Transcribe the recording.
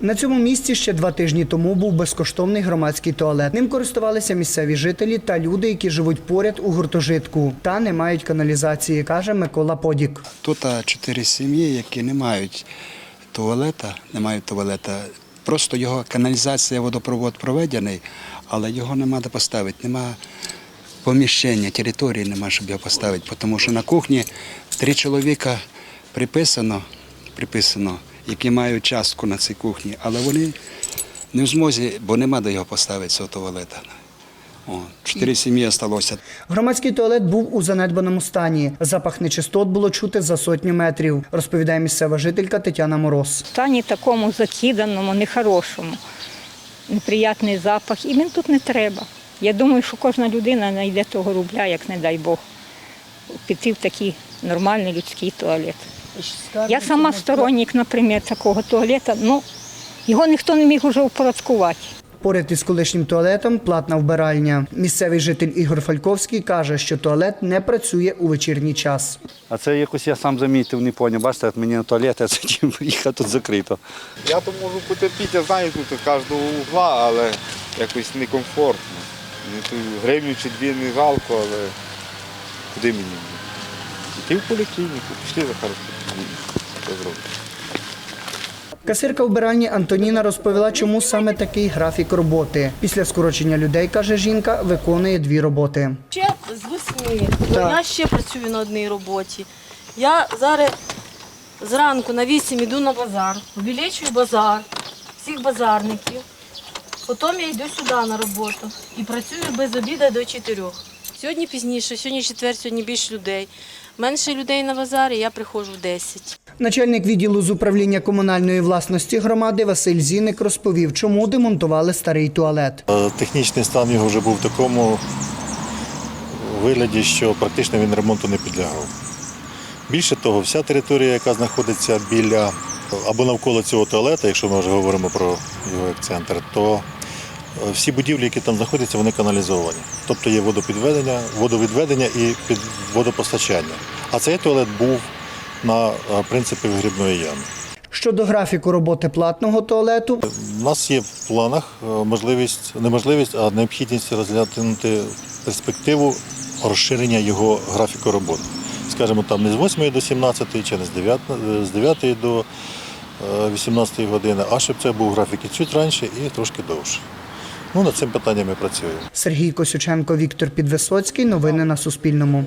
На цьому місці ще два тижні тому був безкоштовний громадський туалет. Ним користувалися місцеві жителі та люди, які живуть поряд у гуртожитку та не мають каналізації, каже Микола Подік. Тут чотири сім'ї, які не мають туалета, не мають туалета. Просто його каналізація, водопровод проведений, але його нема де поставити. Нема поміщення, території нема, щоб його поставити. Тому що на кухні три чоловіка приписано, приписано, які мають частку на цій кухні, але вони не в змозі, бо нема де його поставити, цього туалета. О, чотири сім'ї залишилося. Громадський туалет був у занедбаному стані. Запах нечистот було чути за сотню метрів, розповідає місцева жителька Тетяна Мороз. В стані такому закиданому, нехорошому. Неприятний запах. І він тут не треба. Я думаю, що кожна людина знайде того рубля, як не дай Бог, піти в такий нормальний людський туалет. Я сама сторонник, наприклад, такого туалета, ну його ніхто не міг уже впорядкувати. Поряд із колишнім туалетом платна вбиральня. Місцевий житель Ігор Фальковський каже, що туалет не працює у вечірній час. А це якось я сам замітив, не поняв. Бачите, от мені на туалет, а потім приїхав тут закрито. Я то можу потерпіти, я знаю тут кожного угла, але якось некомфортно. Гривню чи дві не жалко, але куди мені? Йти в поліклініку, пішли за хорошо. Що зробити? Касирка вбиральні Антоніна розповіла, чому саме такий графік роботи. Після скорочення людей, каже жінка, виконує дві роботи. Ще з восьми. Я ще працюю на одній роботі. Я зараз зранку на 8 йду на базар, обілечую базар, всіх базарників. Потім я йду сюди на роботу і працюю без обіду до 4. Сьогодні пізніше, сьогодні четвер, сьогодні більше людей. Менше людей на базарі, я приходжу в 10. Начальник відділу з управління комунальної власності громади Василь Зіник розповів, чому демонтували старий туалет. Е, Технічний стан його вже був в такому вигляді, що практично він ремонту не підлягав. Більше того, вся територія, яка знаходиться біля або навколо цього туалета, якщо ми вже говоримо про його як центр, то всі будівлі, які там знаходяться, вони каналізовані. Тобто є водопідведення, водовідведення і під водопостачання. А цей туалет був на е, принципі вигрібної ями. Щодо графіку роботи платного туалету, У нас є в планах е, можливість, не можливість, а необхідність розглянути перспективу розширення його графіку роботи. Скажімо, там не з 8 до 17 чи не з 9, з 9 до е, 18 години, а щоб це був графік і чуть раніше і трошки довше. Ну, над цим питанням ми працюємо. Сергій Косюченко, Віктор Підвисоцький. Новини на Суспільному.